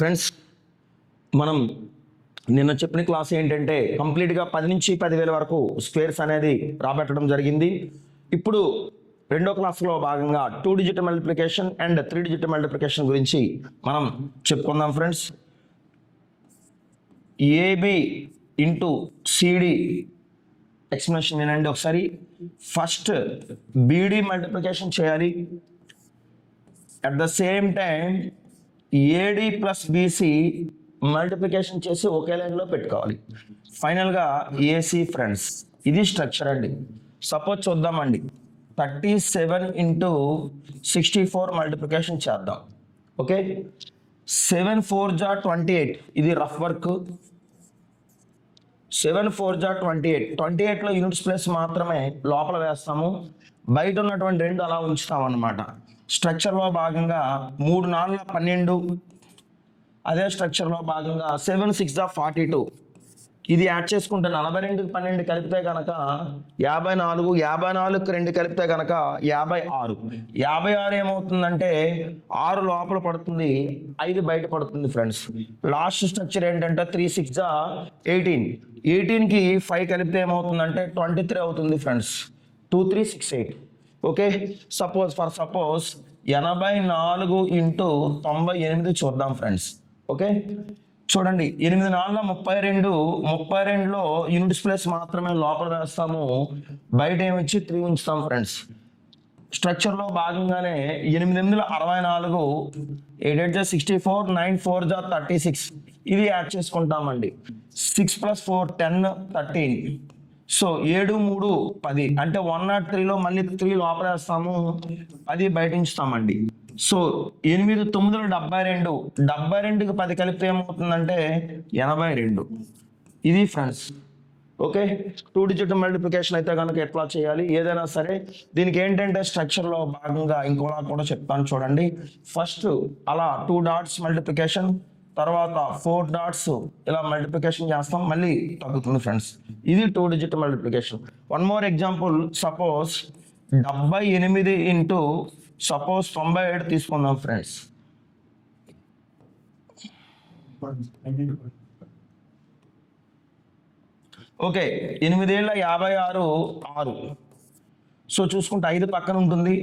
Friends మనం నిన్న చెప్పిన క్లాస్ ఏంటంటే కంప్లీట్గా పది నుంచి పదివేల వరకు స్క్వేర్స్ అనేది రాబెట్టడం జరిగింది. ఇప్పుడు రెండో క్లాస్లో భాగంగా two digit multiplication and three digit multiplication గురించి మనం చెప్పుకుందాం friends AB into CD explanation వినండి ఒకసారి. ఫస్ట్ బీడి మల్టిప్లికేషన్ చేయాలి. At the same time AD plus BC multiplication చేసి ఒకే లైన్లో పెట్టుకోవాలి. ఫైనల్గా ఏసీ ఫ్రెండ్స్ ఇది స్ట్రక్చర్ అండి. సపోజ్ చూద్దామండి. Thirty seven into sixty four multiplication చేద్దాం. ఓకే సెవెన్ ఫోర్ జా ట్వంటీ ఎయిట్ ఇది రఫ్ వర్క్ సెవెన్ ఫోర్ జా ట్వంటీ ఎయిట్. ట్వంటీ ఎయిట్లో యూనిట్స్ ప్లేస్ మాత్రమే లోపల వేస్తాము. బయట ఉన్నటువంటి రెండు అలా ఉంచుతాం అన్నమాట స్ట్రక్చర్లో భాగంగా మూడు నాలుగు పన్నెండు. అదే స్ట్రక్చర్లో భాగంగా సెవెన్ సిక్స్ జా ఫార్టీ టూ. ఇది యాడ్ చేసుకుంటే నలభై రెండుకి పన్నెండు కలిపితే కనుక యాభై నాలుగు యాభై నాలుగుకి రెండు కలిపితే కనుక యాభై ఆరు. యాభై ఆరు ఏమవుతుందంటే ఆరు లోపల పడుతుంది ఐదు బయట పడుతుంది ఫ్రెండ్స్. లాస్ట్ స్ట్రక్చర్ ఏంటంటే త్రీ సిక్స్ జా ఎయిటీన్. ఎయిటీన్కి ఫైవ్ కలిపితే ఏమవుతుందంటే ట్వంటీ త్రీ అవుతుంది friends. Two three six eight. Okay? Suppose for suppose ఎనభై నాలుగు ఇంటూ తొంభై ఎనిమిది చూద్దాం ఫ్రెండ్స్. ఓకే? చూడండి ఎనిమిది నాలుగు ముప్పై రెండు ముప్పై రెండులో యూనిట్స్ ప్లేస్ మాత్రమే లోపల వేస్తాము బయట ఏమిచ్చి త్రీ ఉంచుతాం ఫ్రెండ్స్ స్ట్రక్చర్లో భాగంగానే ఎనిమిది ఎనిమిది అరవై నాలుగు ఎయిట్ ఎయిట్ జా సిక్స్టీ ఫోర్ నైన్ ఫోర్ జా థర్టీ సిక్స్ ఇవి యాడ్ చేసుకుంటామండి. Six plus four ten thirteen so ఏడు మూడు పది. అంటే వన్ నాట్ త్రీలో మళ్ళీ త్రీ లోపల వేస్తాము పది బయట ఉంచుతామండి. సో ఎనిమిది తొమ్మిదిలో డెబ్బై రెండు. డెబ్బై రెండుకి పది కలిపితే ఏమవుతుందంటే ఎనభై రెండు. ఇది friends. Okay? Two digit multiplication అయితే కనుక ఎట్లా చేయాలి? ఏదైనా సరే దీనికి ఏంటంటే స్ట్రక్చర్లో భాగంగా ఇంకోలా కూడా చెప్తాను చూడండి. ఫస్ట్ అలా టూ డాట్స్ మల్టిప్లికేషన్ తర్వాత ఫోర్ డాట్స్ ఇలా మల్టిప్లికేషన్ చేస్తాం మళ్ళీ తగ్గుతుంది ఫ్రెండ్స్. ఇది two digit multiplication. One more example suppose డెబ్బై ఎనిమిది ఇంటూ సపోజ్ తొంభై ఏడు తీసుకుందాం ఫ్రెండ్స్ ఓకే ఎనిమిదేళ్ళ యాభై ఆరు ఆరు. సో చూసుకుంటే ఐదు పక్కన ఉంటుంది.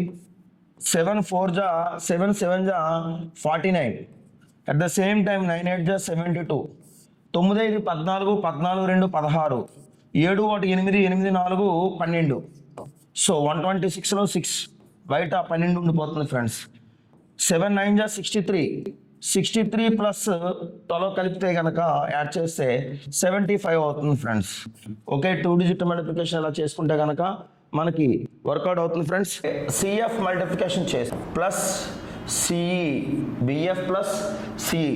సెవెన్ ఫోర్ జా సెవెన్ సెవెన్ జా forty nine at the same time nine eight జా సెవెంటీ టూ తొమ్మిది ఐదు పద్నాలుగు పద్నాలుగు రెండు పదహారు. ఏడు ఒకటి ఎనిమిది ఎనిమిది నాలుగు పన్నెండు. సో వన్ ట్వంటీ సిక్స్లో సిక్స్ బయట పన్నెండు ఉండిపోతుంది ఫ్రెండ్స్. సెవెన్ నైన్ జా sixty three. Sixty three plus త్వరలో కలిపితే కనుక యాడ్ చేస్తే సెవెంటీ ఫైవ్ అవుతుంది friends. Okay two digit multiplication అలా చేసుకుంటే కనుక మనకి వర్కౌట్ అవుతుంది ఫ్రెండ్స్. సిఎఫ్ మల్టిప్లికేషన్ చేసి plus CE BF plus CE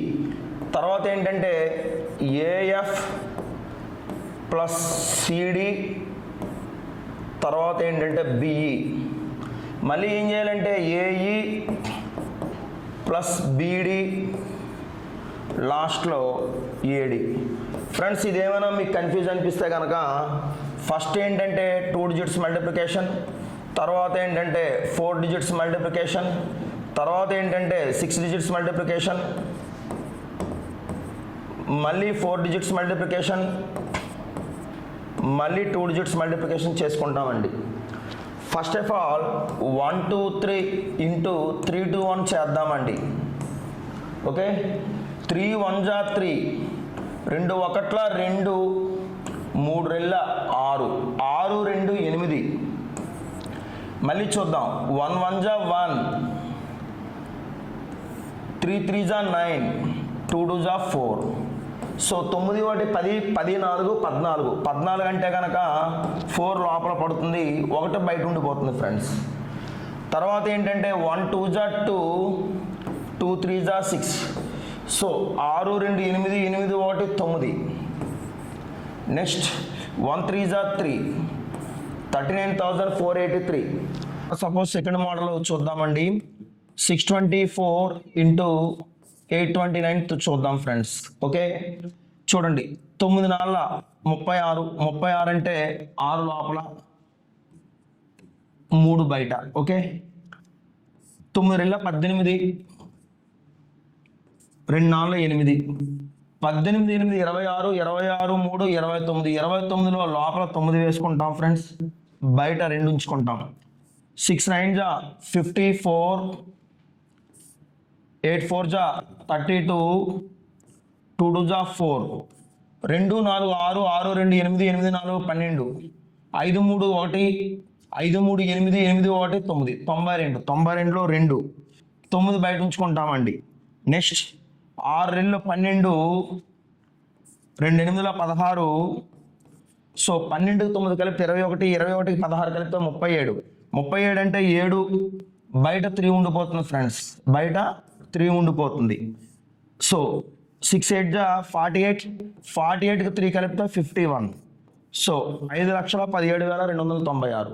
తర్వాత ఏంటంటే ఏఎఫ్ ప్లస్ సిడి తర్వాత ఏంటంటే బిఈ మళ్ళీ ఏం చేయాలంటే ఏఈ ప్లస్ బీడి లాస్ట్లో ఏడి ఫ్రెండ్స్ ఇదేమైనా మీకు కన్ఫ్యూజ్ అనిపిస్తే కనుక ఫస్ట్ ఏంటంటే టూ డిజిట్స్ మల్టిప్లికేషన్ తర్వాత ఏంటంటే ఫోర్ డిజిట్స్ మల్టిప్లికేషన్ తర్వాత ఏంటంటే సిక్స్ డిజిట్స్ మల్టిప్లికేషన్ మళ్ళీ ఫోర్ డిజిట్స్ మల్టిప్లికేషన్ మళ్ళీ టూ డిజిట్స్ మల్టిప్లికేషన్ చేసుకుంటామండి. First of all one two three into three two one చేద్దామండి. ఓకే త్రీ వన్ జా త్రీ రెండు ఒకట్ల రెండు మూడు రెళ్ళ ఆరు. ఆరు రెండు ఎనిమిది. మళ్ళీ చూద్దాం. వన్ వన్ జా వన్ త్రీ త్రీ జా నైన్ టూ టూ జా ఫోర్ సో తొమ్మిది ఒకటి పది పది నాలుగు పద్నాలుగు. పద్నాలుగు అంటే కనుక ఫోర్ లోపల పడుతుంది ఒకటి బయట ఉండిపోతుంది ఫ్రెండ్స్. తర్వాత ఏంటంటే వన్ టూ జా టూ టూ త్రీ జా సిక్స్. సో ఆరు రెండు ఎనిమిది ఎనిమిది ఒకటి తొమ్మిది. నెక్స్ట్ వన్ త్రీ జా three. Thirty nine thousand four eighty three. Suppose second model చూద్దామండి. Six twenty four into eight twenty nine చూద్దాం ఫ్రెండ్స్ ఓకే? చూడండి తొమ్మిది నాళ్ళ ముప్పై ఆరు ముప్పై ఆరు అంటే ఆరు లోపల మూడు బయట ఓకే? తొమ్మిది రెళ్ళ పద్దెనిమిది రెండు నాలుగు ఎనిమిది. పద్దెనిమిది ఎనిమిది ఇరవై ఆరు ఇరవై ఆరు మూడు ఇరవై తొమ్మిది. ఇరవై తొమ్మిదిలో లోపల తొమ్మిది వేసుకుంటాం ఫ్రెండ్స్ బయట రెండు ఉంచుకుంటాం. సిక్స్ నైన్ జా ఫిఫ్టీ ఫోర్ ఎయిట్ ఫోర్ జా థర్టీ టూ టూ టూ జా ఫోర్. రెండు నాలుగు ఆరు ఆరు రెండు ఎనిమిది ఎనిమిది నాలుగు పన్నెండు. ఐదు మూడు ఒకటి ఐదు మూడు ఎనిమిది ఎనిమిది ఒకటి తొమ్మిది. తొంభై రెండు తొంభై రెండులో రెండు. తొమ్మిది బయట ఉంచుకుంటామండి. నెక్స్ట్ ఆరు రెండు పన్నెండు రెండు ఎనిమిదిలో పదహారు. సో పన్నెండు తొమ్మిది కలిపితే ఇరవై ఒకటి ఇరవై ఒకటికి పదహారు కలిపితే ముప్పై ఏడు. ముప్పై ఏడు అంటే ఏడు. బయట త్రీ ఉండిపోతుంది ఫ్రెండ్స్. బయట త్రీ ఉండిపోతుంది. So six eight forty eight forty ఎయిట్కి త్రీ కలిపితే ఫిఫ్టీ వన్ సో ఐదు లక్షల పదిహేడు వేల రెండు వందల తొంభై ఆరు.